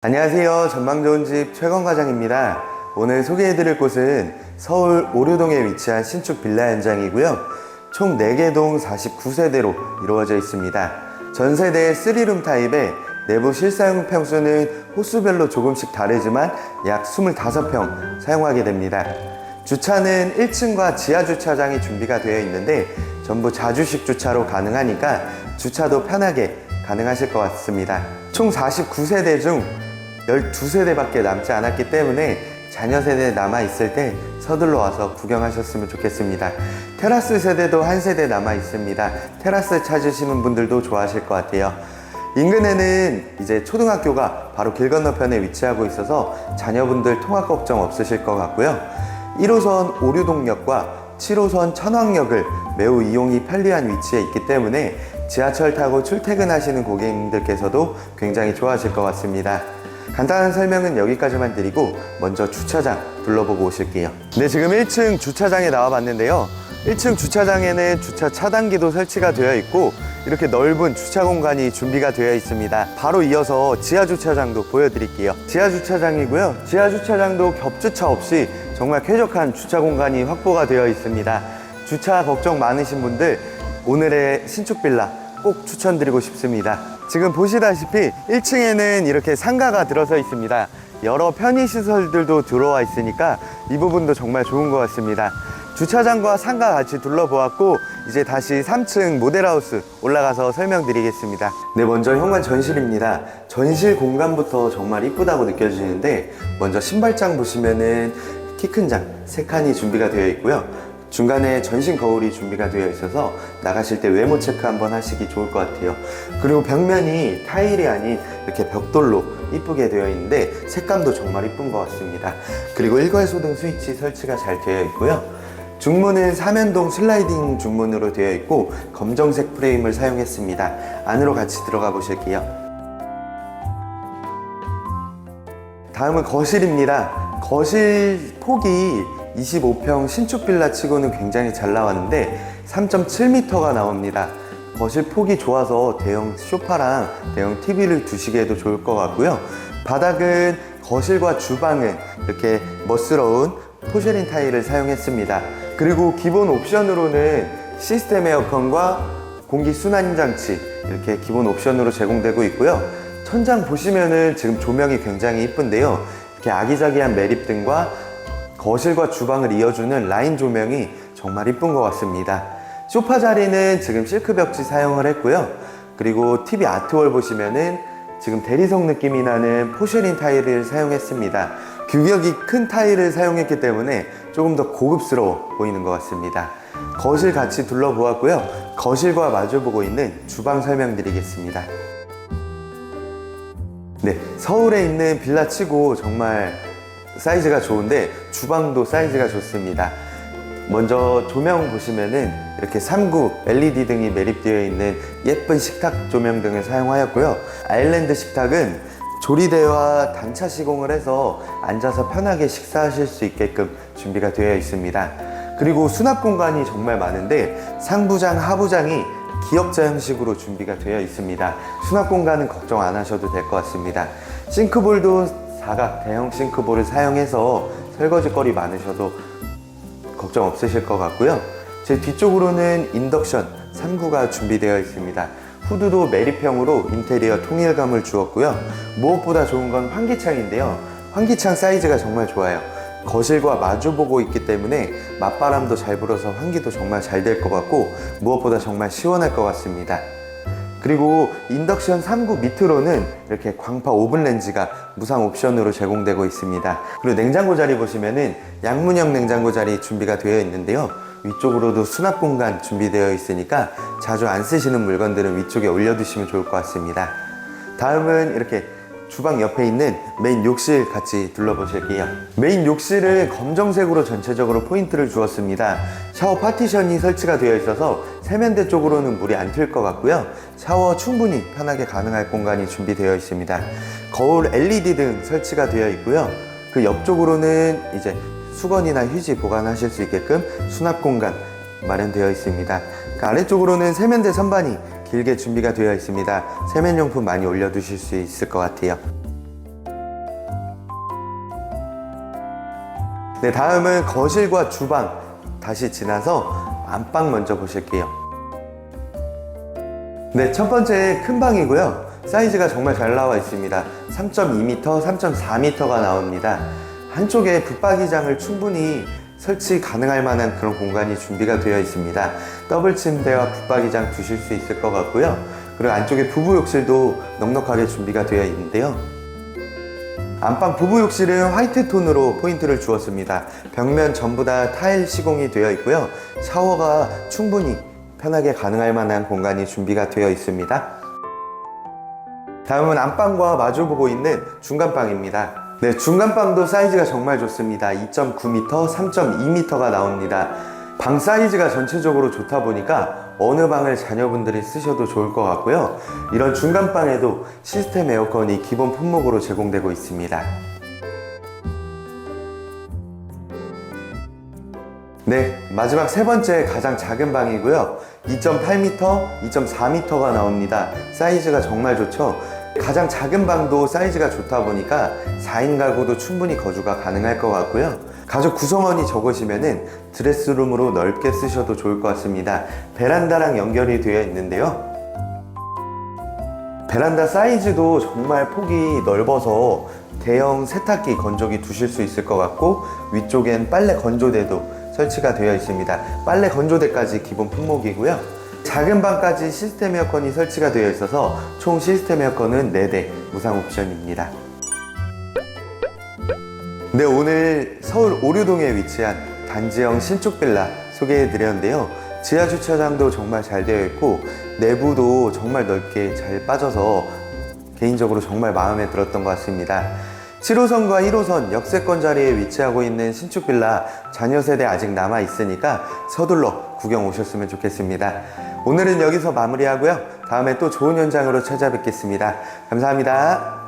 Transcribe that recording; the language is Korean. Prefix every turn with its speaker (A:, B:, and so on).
A: 안녕하세요. 전망 좋은 집 최건 과장입니다. 오늘 소개해드릴 곳은 서울 오류동에 위치한 신축 빌라 현장이고요. 총 4개 동 49세대로 이루어져 있습니다. 전세대 3룸 타입에 내부 실사용 평수는 호수별로 조금씩 다르지만 약 25평 사용하게 됩니다. 주차는 1층과 지하 주차장이 준비가 되어 있는데 전부 자주식 주차로 가능하니까 주차도 편하게 가능하실 것 같습니다. 총 49세대 중 12세대밖에 남지 않았기 때문에 자녀 세대 남아 있을 때 서둘러 와서 구경하셨으면 좋겠습니다. 테라스 세대도 한 세대 남아 있습니다. 테라스 찾으시는 분들도 좋아하실 것 같아요. 인근에는 이제 초등학교가 바로 길 건너편에 위치하고 있어서 자녀분들 통학 걱정 없으실 것 같고요. 1호선 오류동역과 7호선 천왕역을 매우 이용이 편리한 위치에 있기 때문에 지하철 타고 출퇴근하시는 고객님들께서도 굉장히 좋아하실 것 같습니다. 간단한 설명은 여기까지만 드리고 먼저 주차장 둘러보고 오실게요. 네, 지금 1층 주차장에 나와 봤는데요. 1층 주차장에는 주차 차단기도 설치가 되어 있고 이렇게 넓은 주차 공간이 준비가 되어 있습니다. 바로 이어서 지하 주차장도 보여드릴게요. 지하 주차장이고요. 지하 주차장도 겹주차 없이 정말 쾌적한 주차 공간이 확보가 되어 있습니다. 주차 걱정 많으신 분들 오늘의 신축 빌라 꼭 추천드리고 싶습니다. 지금 보시다시피 1층에는 이렇게 상가가 들어서 있습니다. 여러 편의시설들도 들어와 있으니까 이 부분도 정말 좋은 것 같습니다. 주차장과 상가 같이 둘러보았고 이제 다시 3층 모델하우스 올라가서 설명드리겠습니다. 네, 먼저 현관 전실입니다. 전실 공간부터 정말 이쁘다고 느껴지는데 먼저 신발장 보시면은 키 큰 장 세 칸이 준비가 되어 있고요. 중간에 전신 거울이 준비가 되어 있어서 나가실 때 외모 체크 한번 하시기 좋을 것 같아요. 그리고 벽면이 타일이 아닌 이렇게 벽돌로 이쁘게 되어 있는데 색감도 정말 이쁜 것 같습니다. 그리고 일괄 소등 스위치 설치가 잘 되어 있고요. 중문은 사면동 슬라이딩 중문으로 되어 있고 검정색 프레임을 사용했습니다. 안으로 같이 들어가 보실게요. 다음은 거실입니다. 거실 폭이 25평 신축 빌라 치고는 굉장히 잘 나왔는데 3.7m가 나옵니다. 거실 폭이 좋아서 대형 소파랑 대형 TV를 두시기에도 좋을 것 같고요. 바닥은 거실과 주방은 이렇게 멋스러운 포쉐린 타일을 사용했습니다. 그리고 기본 옵션으로는 시스템 에어컨과 공기 순환 장치 이렇게 기본 옵션으로 제공되고 있고요. 천장 보시면은 지금 조명이 굉장히 이쁜데요. 이렇게 아기자기한 매립등과 거실과 주방을 이어주는 라인 조명이 정말 이쁜 것 같습니다. 소파 자리는 지금 실크 벽지 사용을 했고요. 그리고 TV 아트월 보시면은 지금 대리석 느낌이 나는 포쉐린 타일을 사용했습니다. 규격이 큰 타일을 사용했기 때문에 조금 더 고급스러워 보이는 것 같습니다. 거실 같이 둘러보았고요. 거실과 마주보고 있는 주방 설명드리겠습니다. 네, 서울에 있는 빌라 치고 정말 사이즈가 좋은데 주방도 사이즈가 좋습니다. 먼저 조명 보시면은 이렇게 3구 LED 등이 매립되어 있는 예쁜 식탁 조명 등을 사용하였고요. 아일랜드 식탁은 조리대와 단차 시공을 해서 앉아서 편하게 식사하실 수 있게끔 준비가 되어 있습니다. 그리고 수납 공간이 정말 많은데 상부장, 하부장이 기역자 형식으로 준비가 되어 있습니다. 수납 공간은 걱정 안 하셔도 될 것 같습니다. 싱크볼도 사각 대형 싱크볼을 사용해서 설거지 거리 많으셔도 걱정 없으실 것 같고요. 제 뒤쪽으로는 인덕션 3구가 준비되어 있습니다. 후드도 매립형으로 인테리어 통일감을 주었고요. 무엇보다 좋은 건 환기창인데요. 환기창 사이즈가 정말 좋아요. 거실과 마주보고 있기 때문에 맞바람도 잘 불어서 환기도 정말 잘 될 것 같고 무엇보다 정말 시원할 것 같습니다. 그리고 인덕션 3구 밑으로는 이렇게 광파 오븐 렌즈가 무상 옵션으로 제공되고 있습니다. 그리고 냉장고 자리 보시면은 양문형 냉장고 자리 준비가 되어 있는데요. 위쪽으로도 수납 공간 준비되어 있으니까 자주 안 쓰시는 물건들은 위쪽에 올려두시면 좋을 것 같습니다. 다음은 이렇게 주방 옆에 있는 메인 욕실 같이 둘러보실게요. 메인 욕실은 검정색으로 전체적으로 포인트를 주었습니다. 샤워 파티션이 설치가 되어 있어서 세면대 쪽으로는 물이 안 튈 것 같고요. 샤워 충분히 편하게 가능할 공간이 준비되어 있습니다. 거울 LED 등 설치가 되어 있고요. 그 옆쪽으로는 이제 수건이나 휴지 보관하실 수 있게끔 수납 공간 마련되어 있습니다. 그 아래쪽으로는 세면대 선반이 길게 준비가 되어 있습니다. 세면용품 많이 올려두실 수 있을 것 같아요. 네, 다음은 거실과 주방 다시 지나서 안방 먼저 보실게요. 네, 첫 번째 큰 방이고요. 사이즈가 정말 잘 나와 있습니다. 3.2m, 3.4m가 나옵니다. 한쪽에 붙박이장을 충분히 설치 가능할 만한 그런 공간이 준비가 되어 있습니다. 더블 침대와 붙박이장 두실 수 있을 것 같고요. 그리고 안쪽에 부부 욕실도 넉넉하게 준비가 되어 있는데요. 안방 부부 욕실은 화이트 톤으로 포인트를 주었습니다. 벽면 전부 다 타일 시공이 되어 있고요. 샤워가 충분히 편하게 가능할 만한 공간이 준비가 되어 있습니다. 다음은 안방과 마주보고 있는 중간방입니다. 네, 중간방도 사이즈가 정말 좋습니다. 2.9m, 3.2m가 나옵니다. 방 사이즈가 전체적으로 좋다 보니까 어느 방을 자녀분들이 쓰셔도 좋을 것 같고요. 이런 중간방에도 시스템 에어컨이 기본 품목으로 제공되고 있습니다. 네, 마지막 세 번째 가장 작은 방이고요. 2.8m, 2.4m가 나옵니다. 사이즈가 정말 좋죠. 가장 작은 방도 사이즈가 좋다 보니까 4인 가구도 충분히 거주가 가능할 것 같고요. 가족 구성원이 적으시면은 드레스룸으로 넓게 쓰셔도 좋을 것 같습니다. 베란다랑 연결이 되어 있는데요. 베란다 사이즈도 정말 폭이 넓어서 대형 세탁기 건조기 두실 수 있을 것 같고 위쪽엔 빨래 건조대도 설치가 되어 있습니다. 빨래 건조대까지 기본 품목이고요. 작은 방까지 시스템 에어컨이 설치가 되어 있어서 총 시스템 에어컨은 4대 무상 옵션입니다. 네, 오늘 서울 오류동에 위치한 단지형 신축 빌라 소개해 드렸는데요. 지하 주차장도 정말 잘 되어 있고 내부도 정말 넓게 잘 빠져서 개인적으로 정말 마음에 들었던 것 같습니다. 7호선과 1호선 역세권 자리에 위치하고 있는 신축 빌라 자녀 세대 아직 남아 있으니까 서둘러 구경 오셨으면 좋겠습니다. 오늘은 여기서 마무리하고요. 다음에 또 좋은 현장으로 찾아뵙겠습니다. 감사합니다.